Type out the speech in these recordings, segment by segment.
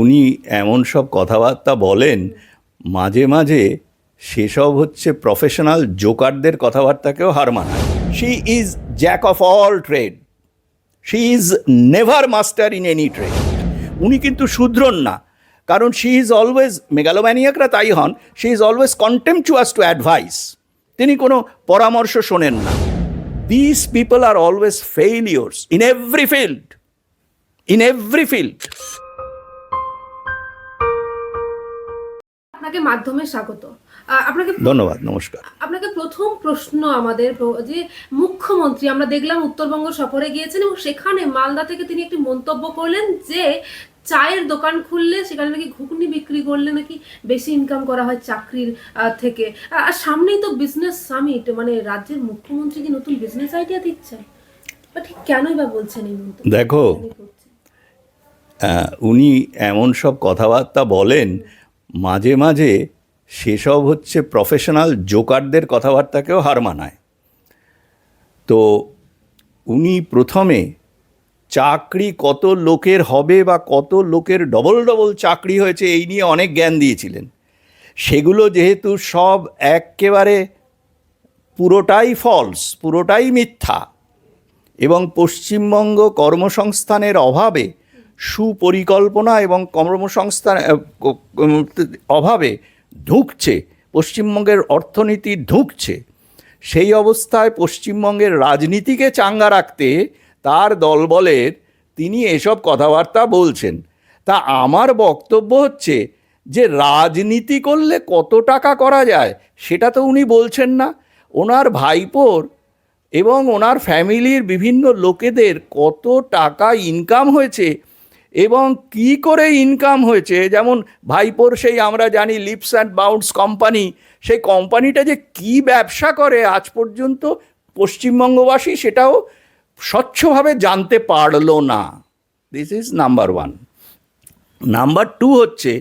উনি এমন সব কথাবার্তা বলেন, মাঝে মাঝে সেসব হচ্ছে প্রফেশনাল জোকারদের কথাবার্তাকেও হার মানায়। She is jack of all trade she is never master in any trade উনি কিন্তু শুদ্রন না, কারণ শি ইজ অলওয়েজ মেগালোম্যানিয়াকরা তাই হন she is always contemptuous to advice তিনি কোনো পরামর্শ শোনেন না। This people are always failures in every field in every field আপনাকে মাধ্যমে স্বাগত। আপনাকে ধন্যবাদ নমস্কার। আপনাকে প্রথম প্রশ্ন আমাদের যে মুখ্যমন্ত্রী আমরা দেখলাম উত্তরবঙ্গ সফরে গিয়েছেন এবং সেখানে মালদা থেকে তিনি একটি মন্তব্য করলেন যে চায়ের দোকান খুললে সেখানে নাকি ঘুগনি বিক্রি করলে নাকি বেশি ইনকাম করা হয় চাকরির থেকে। আর সামনেই তো বিজনেস সামিট মানে রাজ্যের মুখ্যমন্ত্রী কি নতুন বিজনেস আইডিয়া দিচ্ছেন? ঠিক কেনই বা বলছেন এই মন্তব্য দেখো উনি এমন সব কথাবার্তা বলেন মাঝে মাঝে সেসব হচ্ছে প্রফেশনাল জোকারদের কথাবার্তাকেও হার মানায়। তো উনি প্রথমে চাকরি কত লোকের হবে বা কত লোকের ডবল ডবল চাকরি হয়েছে এই নিয়ে অনেক জ্ঞান দিয়েছিলেন। সেগুলো যেহেতু সব একেবারে পুরোটাই ফলস পুরোটাই মিথ্যা এবং পশ্চিমবঙ্গ কর্মসংস্থানের অভাবে সুপরিকল্পনা এবং কর্মসংস্থান অভাবে ঢুকছে পশ্চিমবঙ্গের অর্থনীতি ঢুকছে সেই অবস্থায় পশ্চিমবঙ্গের রাজনীতিকে চাঙ্গা রাখতে তার দলবলের তিনি এসব কথাবার্তা বলছেন। তা আমার বক্তব্য হচ্ছে যে রাজনীতি করলে কত টাকা করা যায় সেটা তো উনি বলছেন না। ওনার ভাইপোর এবং ওনার ফ্যামিলির বিভিন্ন লোকেদের কত টাকা ইনকাম হয়েছে এবং কি করে ইনকাম হয়েছে? যেমন ভাইপোর সেই আমরা জানি লিপস অ্যান্ড বাউন্ডস কোম্পানি সেই কোম্পানিটা যে কি ব্যবসা করে আজ পর্যন্ত পশ্চিমবঙ্গবাসী সেটাও স্বচ্ছভাবে জানতে পারল না। This is number one number two হচ্ছে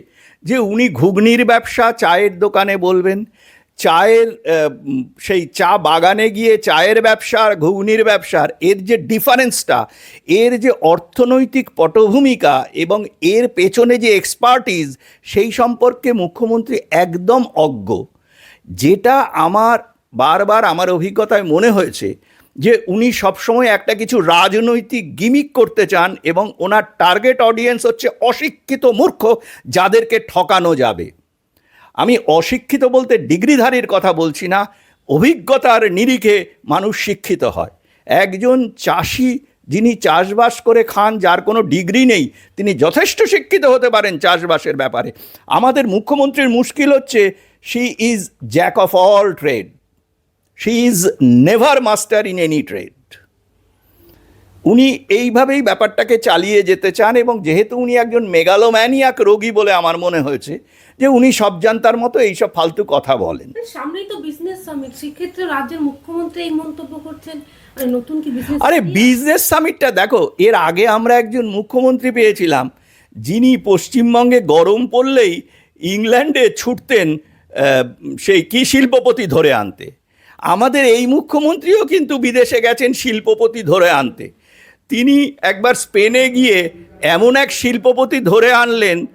যে উনি ঘুগনির ব্যবসা, চায়ের দোকানে বলবেন চায়ের সেই চা বাগানে গিয়ে চায়ের ব্যবসা আর ঘুগনির ব্যবসার, এর যে ডিফারেন্সটা, এর যে অর্থনৈতিক পটভূমিকা এবং এর পেছনে যে এক্সপার্টিস সেই সম্পর্কে মুখ্যমন্ত্রী একদম অজ্ঞ। যেটা আমার, বারবার আমার অভিজ্ঞতায় মনে হয়েছে যে উনি সবসময় একটা কিছু রাজনৈতিক গিমিক করতে চান এবং ওনার টার্গেট অডিয়েন্স হচ্ছে অশিক্ষিত মূর্খ যাদেরকে ঠকানো যাবে। আমি অশিক্ষিত বলতে ডিগ্রিধারীর কথা বলছি না, অভিজ্ঞতার নিরিখে মানুষ শিক্ষিত হয়। একজন চাষি যিনি চাষবাস করে খান, যার কোনো ডিগ্রি নেই, তিনি যথেষ্ট শিক্ষিত হতে পারেন চাষবাসের ব্যাপারে। আমাদের মুখ্যমন্ত্রীর মুশকিল হচ্ছে she is jack of all trade she is never master in any trade উনি এইভাবেই ব্যাপারটাকে চালিয়ে যেতে চান এবং যেহেতু উনি একজন মেগালোম্যানিয়াক রোগী বলে আমার মনে হয়েছে যে উনি সব জানতার মতো এইসব ফালতু কথা বলেন। সামনেই তো বিজনেস সামিট সেক্ষেত্রে রাজ্যের মুখ্যমন্ত্রী এই মন্তব্য করছেন। মানে নতুন কি বিজনেস আরে বিজনেস সামিটটা দেখো এর আগে আমরা একজন মুখ্যমন্ত্রী পেয়েছিলাম যিনি পশ্চিমবঙ্গে গরম পড়লেই ইংল্যান্ডে ছুটতেন সেই কি শিল্পপতি ধরে আনতে। আমাদের এই মুখ্যমন্ত্রীও কিন্তু বিদেশে গেছেন শিল্পপতি ধরে আনতে। তিনি একবার স্পেনে গিয়ে এমন এক শিল্পপতি ধরে আনলেন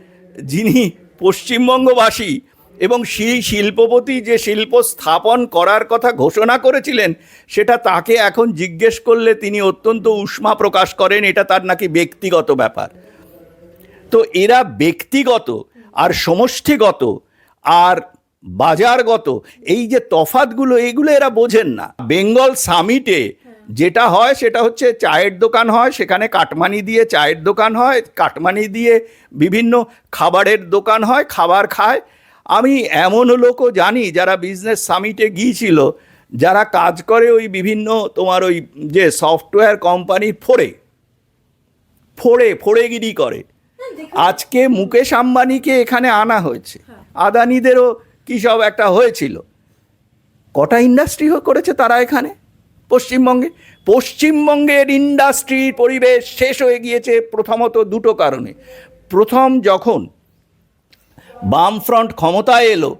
যিনি পশ্চিমবঙ্গবাসী এবং সেই শিল্পপতি যে শিল্প স্থাপন করার কথা ঘোষণা করেছিলেন, সেটা তাকে এখন জিজ্ঞেস করলে তিনি অত্যন্ত উষ্মা প্রকাশ করেন, এটা তার নাকি ব্যক্তিগত ব্যাপার। তো এরা ব্যক্তিগত আর সমষ্টিগত আর বাজারগত, এই যে তফাতগুলো এইগুলো এরা বোঝেন না। বেঙ্গল সামিটে যেটা হয় সেটা হচ্ছে চায়ের দোকান হয় সেখানে কাটমানি দিয়ে চায়ের দোকান হয় কাটমানি দিয়ে বিভিন্ন খাবারের দোকান হয় খাবার খায়। আমি এমন লোকও জানি যারা বিজনেস সামিটে গিয়েছিল যারা কাজ করে ওই বিভিন্ন তোমার ওই যে সফটওয়্যার কোম্পানির ফোরে ফোড়ে ফোড়েগিরি করে। আজকে মুকেশ আম্বানিকে এখানে আনা হয়েছে। আদানিদেরও কী সব একটা হয়েছিল। কটা ইন্ডাস্ট্রি করেছে তারা এখানে? পশ্চিমবঙ্গে। পশ্চিমবঙ্গের ইন্ডাস্ট্রির পরিবেশ শেষ হয়ে গিয়েছে প্রথমত দুটো কারণে। প্রথম যখন বামফ্রন্ট ক্ষমতায় এলো,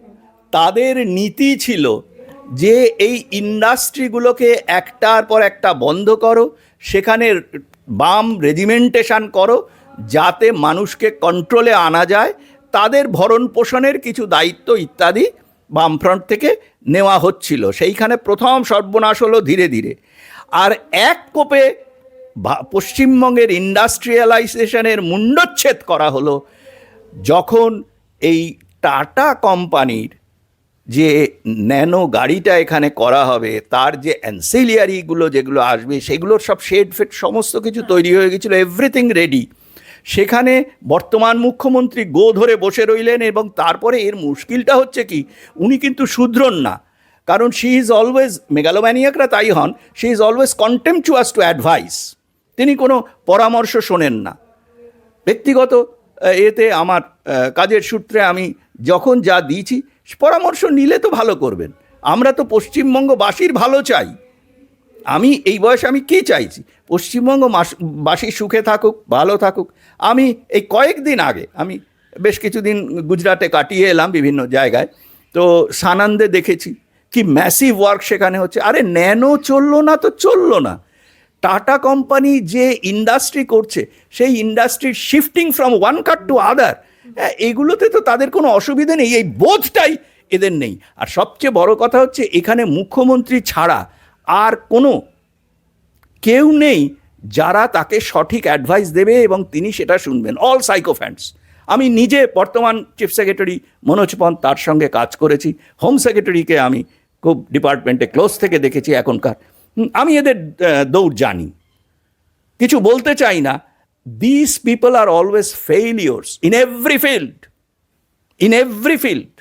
তাদের নীতি ছিল যে এই ইন্ডাস্ট্রিগুলোকে একটার পর একটা বন্ধ করো, সেখানে বাম রেজিমেন্টেশন করো, যাতে মানুষকে কন্ট্রোলে আনা যায়। তাদের ভরণ পোষণের কিছু দায়িত্ব ইত্যাদি বামফ্রন্ট থেকে নেওয়া হচ্ছিল। সেইখানে প্রথম সর্বনাশ হলো ধীরে ধীরে। আর এক কোপে পশ্চিমবঙ্গের ইন্ডাস্ট্রিয়ালাইজেশনের মুন্ডচ্ছেদ করা হলো যখন এই টাটা কোম্পানির যে ন্যানো গাড়িটা এখানে করা হবে, তার যে অ্যান্সিলিয়ারিগুলো যেগুলো আসবে, সেগুলোর সব শেড ফেড সমস্ত কিছু তৈরি হয়ে গেছিল এভরিথিং রেডি সেখানে বর্তমান মুখ্যমন্ত্রী গো ধরে বসে রইলেন এবং তারপরে এর মুশকিলটা হচ্ছে কি, উনি কিন্তু শুধরন না। কারণ শি ইজ অলওয়েজ মেগালোম্যানিয়াকরা তাই হন she is always contemptuous to advice তিনি কোনো পরামর্শ শোনেন না। ব্যক্তিগত এতে আমার কাজের সূত্রে আমি যখন যা দিয়েছি, পরামর্শ নিলে তো ভালো করবেন। আমরা তো পশ্চিমবঙ্গবাসীর ভালো চাই। আমি এই বয়সে আমি কী চাইছি? পশ্চিমবঙ্গ বাসী সুখে থাকুক, ভালো থাকুক। আমি এই কয়েকদিন আগে, আমি বেশ কিছুদিন গুজরাটে কাটিয়ে এলাম বিভিন্ন জায়গায়, তো সানন্দে দেখেছি কি ম্যাসিভ ওয়ার্ক সেখানে হচ্ছে। আরে ন্যানো চলল না তো চলল না। টাটা কোম্পানি যে ইন্ডাস্ট্রি করছে, সেই ইন্ডাস্ট্রির shifting from one cut to other হ্যাঁ এগুলোতে তো তাদের কোনো অসুবিধে নেই, এই বোধটাই এদের নেই। আর সবচেয়ে বড় কথা হচ্ছে, এখানে মুখ্যমন্ত্রী ছাড়া আর কোনো, কেউ নেই যারা তাকে সঠিক অ্যাডভাইস দেবে এবং তিনি সেটা শুনবেন। অল সাইকোফ্যান্টস আমি নিজে বর্তমান চিফ সেক্রেটারি মনোজ পন্ত তার সঙ্গে কাজ করেছি। হোম সেক্রেটারিকে আমি খুব ডিপার্টমেন্টে ক্লোজ থেকে দেখেছি এখনকার। আমি এদের দৌড় জানি। কিছু বলতে চাই না। This people are always failures in every field in every field